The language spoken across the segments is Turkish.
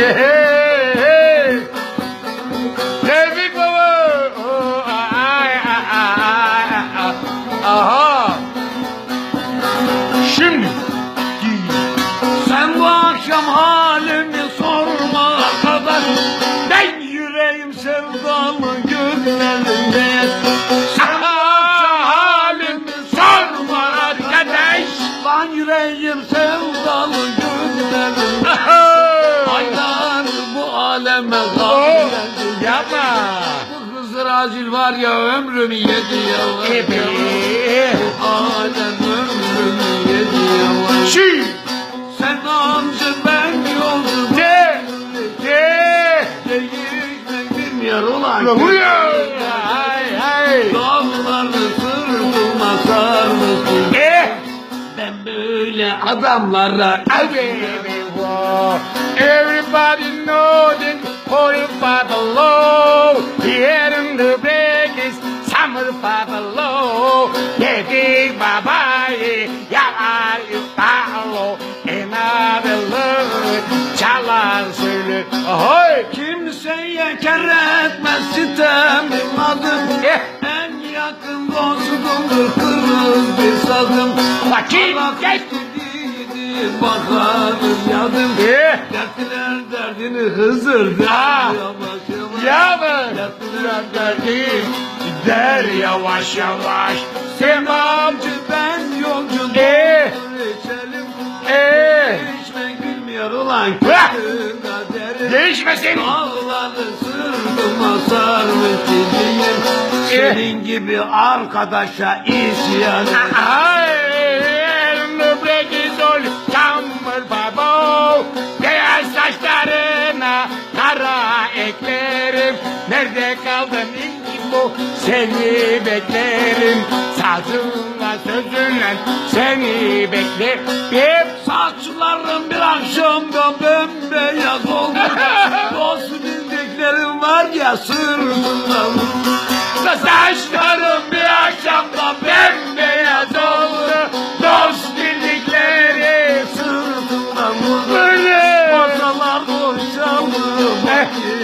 Yeah. Tevfik baba. Oh, ay, ay, ay, ay. Aha. Şimdi. Sen bu akşam halimi sorma kadar Ben yüreğim sevdalı gönlümde Sen bu akşam halimi sorma arkadaş Ben yüreğim sevdalı bu aleme Oh, kaldı yapma. Bu Hızır Acil var ya ömrümü yedi ya Ebe. Alem ömrümü yedi ya Şi. Sen amca ben yolcu De. De. Değişmek bilmiyor ulan Ulan vuruyor. Ay ay. Dağlarını sırtıma sarmışsın Eh. Ben böyle adamlara Everybody Dedi babayı yalar yukarı, another love çalar söyle. Ahoy! Kimseye kere etmez sitemim adım Eh. En yakın dostumdur kırmızı bir sadım Allah geç. bakarım yadım Eh. Dertliler derdini hızır Ah. yavaş yavaş Ya mı? Dertliler Derdim gider yavaş yavaş. Semamcı ben yolcu Eh. doldur içelim. Eh. Değişmek bilmiyor ulan kaderim Değişmesin. Dağları sırtıma sarmış gibiyim Senin gibi arkadaşa isyan Nöbregizol çamur babo Beyaz saçlarına kara eklerim. Nerede kaldın bu seni beklerim Sazınla sözünle seni beklerim. Saçlarım bir akşamda bembeyaz oldu. Dost bildiklerim var ya sırtımda Saçlarım bir akşamda bembeyaz oldu. Dost bildikleri Sırtımda vurdu. Masalar boşaldı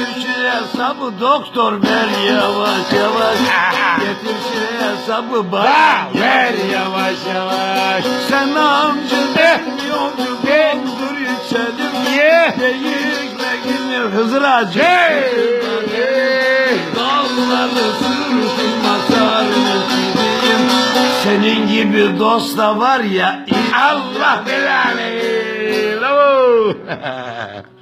Getir şu hesabı doktor ver yavaş yavaş. Getir şu hesabı bana Ha, ver yavaş yavaş Sen amca Eh. ben yolcu doldur içelim Ye. Değişmek bilmiyor Hızır Hacı Hey. Dağları sırtıma sarmış gibiyim Senin gibi dost da var ya Allah belanı.